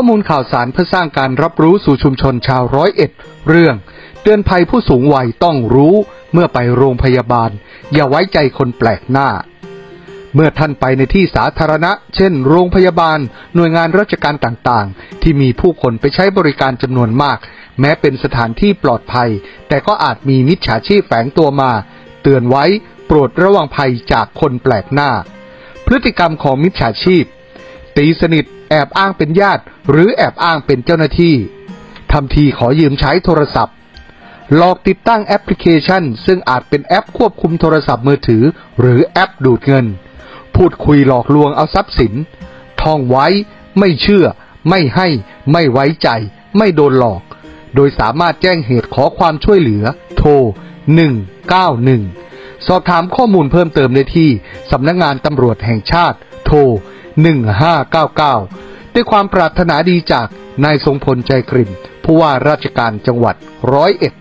ข้อมูลข่าวสารเพื่อสร้างการรับรู้สู่ชุมชนชาวร้อยเอ็ด เรื่อง เตือนภัยผู้สูงวัยต้องรู้เมื่อไปโรงพยาบาล อย่าไว้ใจคนแปลกหน้า เมื่อท่านไปในที่สาธารณะ เช่น โรงพยาบาล หน่วยงานราชการต่างๆ ที่มีผู้คนไปใช้บริการจำนวนมาก แม้เป็นสถานที่ปลอดภัย แต่ก็อาจมีมิจฉาชีพแฝงตัวมา เตือนไว้โปรดระวังภัยจากคนแปลกหน้า พฤติกรรมของมิจฉาชีพ ตีสนิท แอบอ้างเป็นญาติ หรือแอบอ้างเป็นเจ้าหน้าที่ทำทีขอยืมใช้โทรศัพท์ หลอกติดตั้งแอปพลิเคชัน ซึ่งอาจเป็นแอปควบคุมโทรศัพท์มือถือ หรือแอปดูดเงิน พูดคุยหลอกลวงเอาทรัพย์สิน ท่องไว้ ไม่เชื่อ ไม่ให้ ไม่ไว้ใจ ไม่โดนหลอก โดยสามารถแจ้งเหตุขอความช่วยเหลือ โทร 191 สอบถามข้อมูลเพิ่มเติมได้ที่สำนักงานตำรวจแห่งชาติ โทร 1599 ด้วยความปรารถนาดีจากนายทรงพลใจกริ่มผู้ว่าราชการจังหวัดร้อยเอ็ด